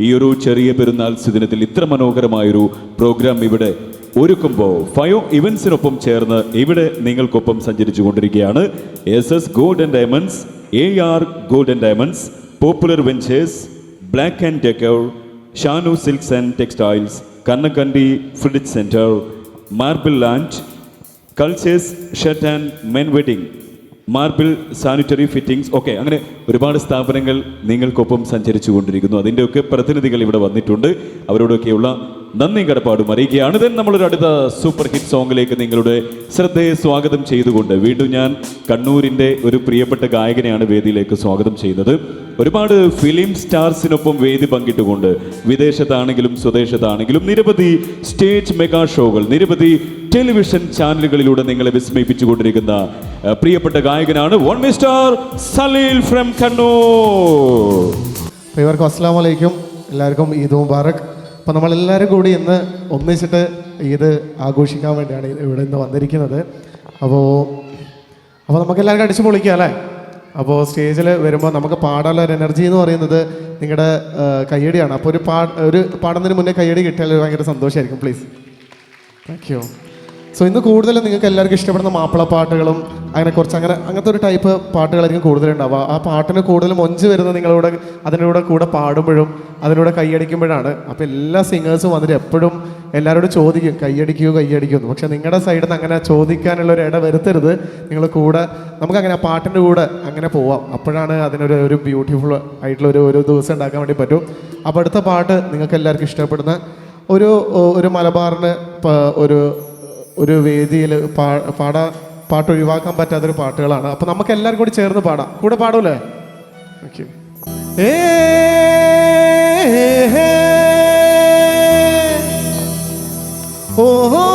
ഈ ഒരു ചെറിയ പെരുന്നാൾ സുദിനത്തിൽ ഇത്ര മനോഹരമായൊരു പ്രോഗ്രാം ഇവിടെ ഒരുക്കുമ്പോൾ ഫയോ ഇവൻസിനൊപ്പം ചേർന്ന് ഇവിടെ നിങ്ങൾക്കൊപ്പം സഞ്ചരിച്ചു കൊണ്ടിരിക്കുകയാണ് S S gold and diamonds A R gold and diamonds popular ventures black and decker Shanu silks and textiles Kannakkandi fridge centre marble land cultures shirt and men wedding marble sanitary fittings ഒക്കെ അങ്ങനെ ഒരുപാട് സ്ഥാപനങ്ങൾ നിങ്ങൾക്കൊപ്പം സഞ്ചരിച്ചു കൊണ്ടിരിക്കുന്നു അതിന്റെയൊക്കെ പ്രതിനിധികൾ ഇവിടെ വന്നിട്ടുണ്ട്. അവരോടൊക്കെയുള്ള നന്ദിയും കടപ്പാടും അറിയിക്കുകയാണ്. ഇതെ നമ്മളൊരു അടുത്ത സൂപ്പർ ഹിറ്റ് സോങ്ങിലേക്ക് നിങ്ങളുടെ ശ്രദ്ധയെ സ്വാഗതം ചെയ്തുകൊണ്ട് വീണ്ടും ഞാൻ കണ്ണൂരിന്റെ ഒരു പ്രിയപ്പെട്ട ഗായകനെയാണ് വേദിയിലേക്ക് സ്വാഗതം ചെയ്യുന്നത്. ഒരുപാട് ഫിലിം സ്റ്റാർസിനൊപ്പം വേദി പങ്കിട്ടുകൊണ്ട് വിദേശത്താണെങ്കിലും സ്വദേശത്താണെങ്കിലും നിരവധി സ്റ്റേജ് മെഗാ ഷോകൾ നിരവധി ടെലിവിഷൻ ചാനലുകളിലൂടെ നിങ്ങളെ വിസ്മയിപ്പിച്ചുകൊണ്ടിരിക്കുന്ന പ്രിയപ്പെട്ട ഗായകനാണ് one mister Saleel from Kannur. എല്ലാവർക്കും അസ്സാം വലൈക്കും എല്ലാവർക്കും ഈദ് മുബാറക്. അപ്പോൾ നമ്മളെല്ലാവരും കൂടി ഇന്ന് ഒന്നിച്ചിട്ട് ഈദ് ആഘോഷിക്കാൻ വേണ്ടിയാണ് ഇവിടെ ഇന്ന് വന്നിരിക്കുന്നത്. അപ്പോൾ അപ്പോൾ നമുക്ക് എല്ലാവർക്കും അടിച്ചു പൊളിക്കാം അല്ലേ? അപ്പോൾ സ്റ്റേജിൽ വരുമ്പോൾ നമുക്ക് പാടാനുള്ള ഒരു എനർജി എന്ന് പറയുന്നത് നിങ്ങളുടെ കയ്യടിയാണ്. അപ്പോൾ ഒരു പാ ഒരു പാടുന്നതിന് മുന്നേ കയ്യടി കിട്ടിയാൽ ഭയങ്കര സന്തോഷമായിരിക്കും പ്ലീസ് താങ്ക് യു സോ ഇന്ന് കൂടുതൽ നിങ്ങൾക്ക് എല്ലാവർക്കും ഇഷ്ടപ്പെടുന്ന മാപ്പിളപ്പാട്ടുകളും അങ്ങനെ കുറച്ച് അങ്ങനെ അങ്ങനത്തെ ഒരു ടൈപ്പ് പാട്ടുകളായിരിക്കും കൂടുതലുണ്ടാവുക. ആ പാട്ടിന് കൂടുതൽ മൊഞ്ച് വരുന്നത് നിങ്ങളുടെ അതിനൂടെ കൂടെ പാടുമ്പോഴും അതിനൂടെ കൈയടിക്കുമ്പോഴാണ്. അപ്പോൾ എല്ലാ സിംഗേഴ്സും വന്നിട്ട് എപ്പോഴും എല്ലാവരോടും ചോദിക്കും. കൈയടിക്കൂ കൈയടിക്കൂ എന്ന്. പക്ഷേ നിങ്ങളുടെ സൈഡിൽ നിന്ന് അങ്ങനെ ചോദിക്കാനുള്ള ഒരു ഇട വരുത്തരുത്. നിങ്ങൾ കൂടെ നമുക്ക് അങ്ങനെ ആ പാട്ടിന്റെ കൂടെ അങ്ങനെ പോവാം. അപ്പോഴാണ് അതിനൊരു ഒരു ബ്യൂട്ടിഫുൾ ആയിട്ടുള്ള ഒരു ഒരു ദിവസം ഉണ്ടാക്കാൻ വേണ്ടി പറ്റും. അപ്പോൾ അടുത്ത പാട്ട് നിങ്ങൾക്ക് എല്ലാവർക്കും ഇഷ്ടപ്പെടുന്ന ഒരു ഒരു മലബാറിന് ഒരു ഒരു വേദിയിൽ പാ പാടാ പാട്ട് ഒഴിവാക്കാൻ പറ്റാത്തൊരു പാട്ടുകളാണ്. അപ്പം നമുക്ക് എല്ലാവരും കൂടി ചേർന്ന് പാടാം. കൂടെ പാടൂലേ? ഓക്കെ ഏ. ഓഹോ.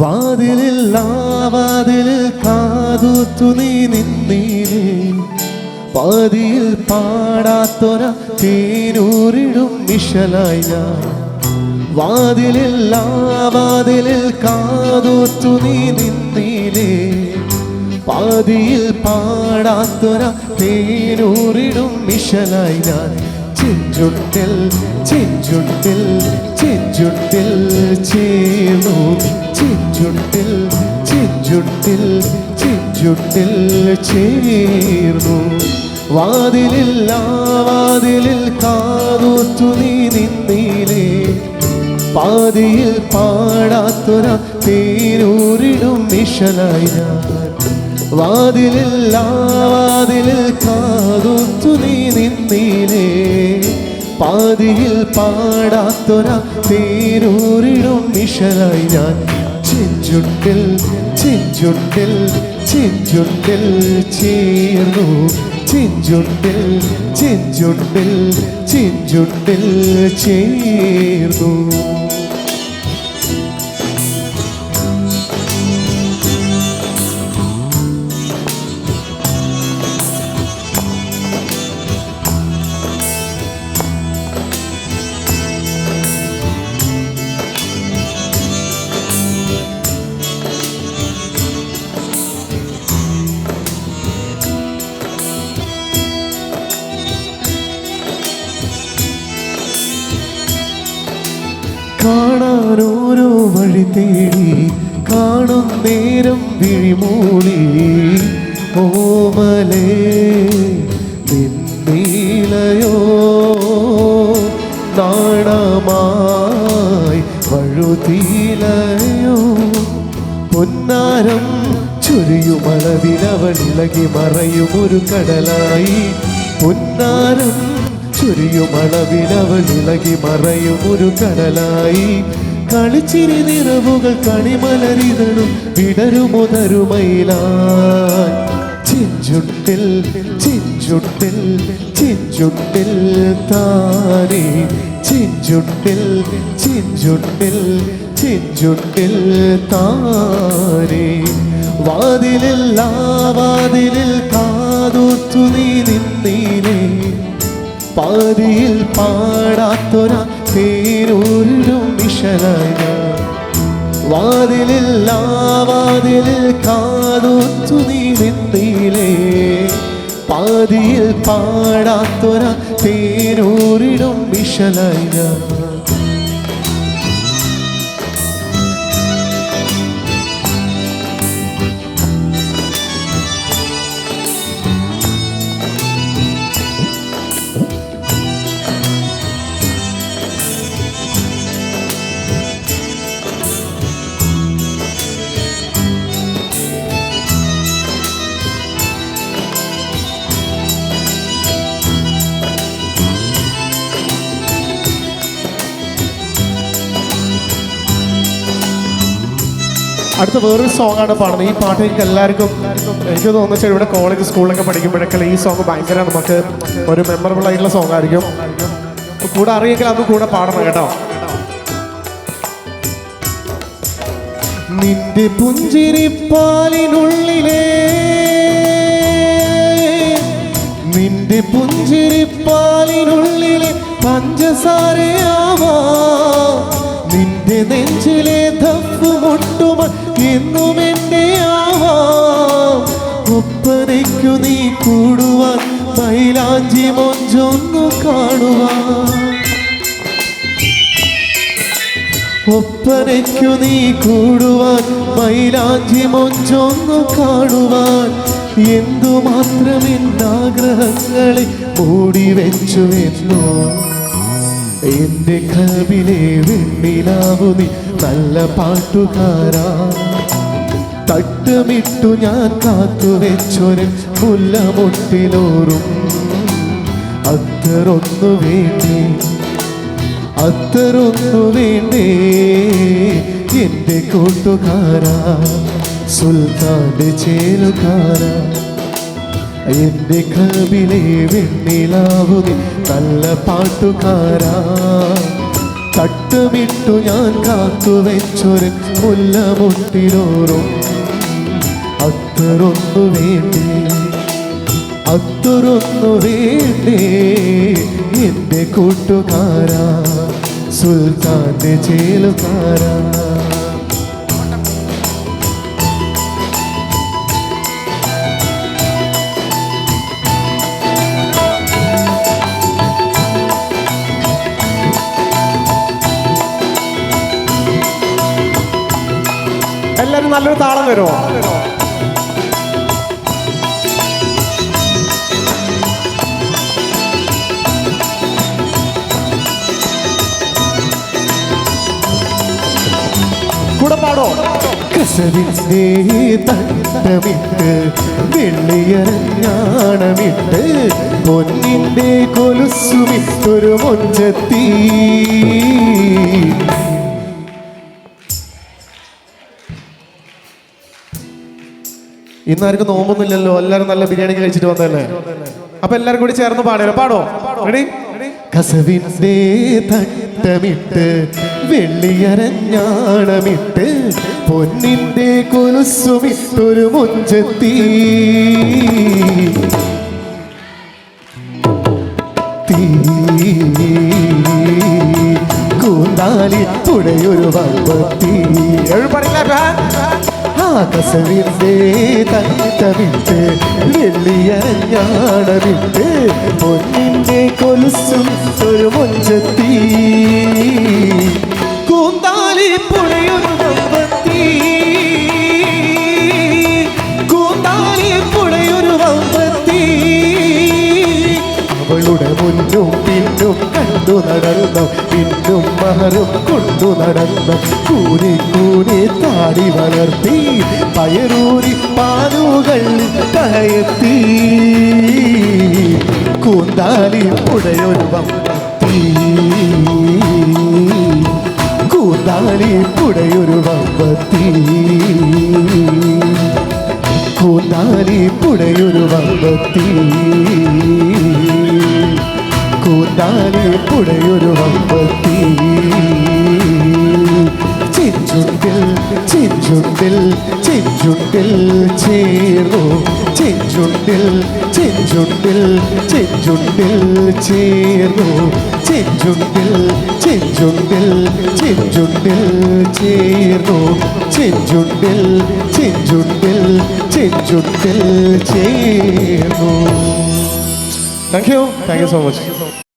വാതിലിൽ വാതിലിൽ കാതൂത്തു നീ നിന്നീനേ. പാതിയിൽ പാടാത്തൊര തേനൂരിടും മിഷലായി ഞാൻ. വാതിലിൽ ആ വാതിലിൽ കാതൂത്തു നീ നിന്നീലേ പാതിയിൽ പാടാത്തൊര തേനൂരിടും മിഷലായി ഞാൻ. ചെഞ്ചുണ്ടിൽ ചെഞ്ചുണ്ടിൽ ചെഞ്ചുണ്ടിൽ ചെഞ്ചുണ്ടിൽ ചിഞ്ചുട്ടിൽ ചിഞ്ചുട്ടിൽ ചേർന്നു. വാതിലില്ല വാതിലിൽ കാതൂത്തു നീ നിന്നീലേ. പാതിയിൽ പാടാത്തുര തേനൂരിടും നിശലായി ഞാൻ. വാതിലിൽ ആ വാതിലിൽ കാതൂത്തു നീ നിന്നീലേ. പാതിയിൽ പാടാത്തൊര തേനൂരിടും മിഷലായി ഞാൻ. ചെഞ്ചുണ്ടിൽ ചിഞ്ചുട്ടിൽ ചിഞ്ചുട്ടിൽ ചേർന്നു. ചിഞ്ചുട്ടിൽ ചിഞ്ചുട്ടിൽ ചിഞ്ചുട്ടിൽ ചേർന്നു. കാണാനോരോ വഴി തേടി കാണും നേരം വിഴിമൂടി ഓമലേ നിന്നീലയോ നാണമായി വഴുതീലയോ. പൊന്നാരം ചൊരിയുമളവിലവൾ ഇളകി മറയും ഒരു കടലായി. പൊന്നാരം ചൊരിയുമളവിലവൾ ഇളകി മറയും ഒരു കടലായി കളിച്ചിരി നിറവുകൾ കണിമലരിതളും വിടരുമുതരുമയിലായി ചിഞ്ചുട്ടിൽ ചിഞ്ചുട്ടിൽ ചിഞ്ചുട്ടിൽ താനേ. ചിഞ്ചുട്ടിൽ ചിഞ്ചുട്ടിൽ ചിഞ്ചുട്ടിൽ താനേ. വാതിലില്ല വാതിലിൽ കാതോർത്തു നീ പാതിയിൽ പാടാത്തൊര പേരൂരിലും മിഷനായ വാതിലിൽ ആ വാതിലിൽ കാതോർത്തു നീ നിന്നീലേ പാതിയിൽ പാടാത്തൊര പേരൂരിലും വിഷലായ അടുത്ത വേറൊരു സോങ് ആണ് പാടുന്നത്. ഈ പാട്ട് എനിക്ക് എല്ലാവർക്കും എനിക്ക് തോന്നുന്നു ഇവിടെ കോളേജ് സ്കൂളിലൊക്കെ പഠിക്കുമ്പോഴൊക്കെ ഈ സോങ് ഭയങ്കര നമുക്ക് ഒരു മെമ്മറബിൾ ആയിട്ടുള്ള സോങ് ആയിരിക്കും. കൂടെ അറിയെങ്കിൽ അത് കൂടെ പാടണം കേട്ടോ. നിന്റെ പുഞ്ചിരി പുഞ്ചിരിപ്പാലിനുള്ളിലേ നിന്റെ പുഞ്ചിരി പുഞ്ചിരിപ്പാലിനുള്ളിലെ പഞ്ചസാരയാവാ. നിന്റെ നെഞ്ചിലെ തപ്പ് മുട്ടുമ എന്നും എന്റെ ഒപ്പനയ്ക്കു നീ കൂടുവാൻ മൈലാഞ്ചി മൊഞ്ചൊന്നു കാണുവാൻ. ഒപ്പനയ്ക്കു നീ കൂടുവാൻ മൈലാഞ്ചി മൊഞ്ചൊന്നു കാണുവാൻ. എന്തുമാത്രം എന്താഗ്രഹങ്ങളെ മൂടി വെച്ചു എന്നോ എന്റെ കവിലെ വെണ്ണിലാവു നീ നല്ല പാട്ടുകാരാ. തട്ടുമിട്ടു ഞാൻ കാത്തു വെച്ചൊരു മുല്ലമുട്ടിലോറും അത്തറൊന്നു വേണ്ടി? അത്തറൊന്നു വേണ്ടേ? എന്റെ കൂട്ടുകാരാ സുൽത്താന്റെ ചേലുകാരാ. എന്റെ കവിലെ വെണ്ണിലാവുക നല്ല പാട്ടുകാരാ. തട്ടുമിട്ടു ഞാൻ കാത്തുവെച്ചൊരു മുല്ലമുട്ടിലോറും അത്തറൊന്നു വേണ്ടേ? അത്തറൊന്നു വേണ്ടേ? എന്റെ കൂട്ടുകാരാ സുൽത്താന്റെ ചേലുകാരാ. നല്ലൊരു താളം വരുമോ? കൂടെ പാടോ? വെള്ളിയരഞ്ഞാണമിട്ട് പൊന്നിന്റെ കൊലുസുമിട്ടൊരു മൊഞ്ചത്തി. ഇന്നാർക്കും നോമ്പൊന്നുമില്ലല്ലോ. എല്ലാരും നല്ല ബിരിയാണി കഴിച്ചിട്ട് വന്നല്ലേ അപ്പൊ എല്ലാരും കൂടി ചേർന്ന് പാടില്ല പാടോ? റെഡി കസവിന്റെ തട്ടമിട്ട് വെള്ളിയരഞ്ഞാണമിട്ട് പൊന്നിന്റെ കൊലുസുമിട്ടൊരു മുഞ്ചത്തി. കൂന്താലി പുഴയൊരു വമ്പത്തി. ആകസവിന്റെ വെള്ളിയ വെള്ളിയരഞ്ഞാണമിട്ട് പൊന്നിന്റെ കൊലുസും ഒരു മൊഞ്ചത്തി. കൂന്താലി പുഴയൊരു വമ്പത്തി കൂന്താലി പുഴയൊരു വമ്പത്തി അവളുടെ മുന്നും പിന്നും കണ്ടു നടന്നു. പിന്നും മഹറും കൊണ്ടു നടന്ന കൂനി കൂനി താടി വളർത്തി പയറൂരി പാലുകൾ കയത്തി കൂന്താലി പുഴയൊരു വമ്പത്തി കൂന്താലി പുഴയൊരു വമ്പത്തി കൂന്താലി പുഴയൊരു വമ്പത്തി കൂന്താലി പുഴയൊരു വമ്പത്തി. ചെഞ്ചുണ്ടിൽ ചെഞ്ചുണ്ടിൽ ചെഞ്ചുണ്ടിൽ ചേർന്നു. ചെഞ്ചുണ്ടിൽ ചെഞ്ചുണ്ടിൽ ചെഞ്ചുണ്ടിൽ ചേർന്നു. ചെഞ്ചുണ്ടിൽ ചെഞ്ചുണ്ടിൽ ചെഞ്ചുണ്ടിൽ ചേർന്നു. ചെഞ്ചുണ്ടിൽ ചെഞ്ചുണ്ടിൽ ചെഞ്ചുണ്ടിൽ ചേർന്നു. Thank you thank you so much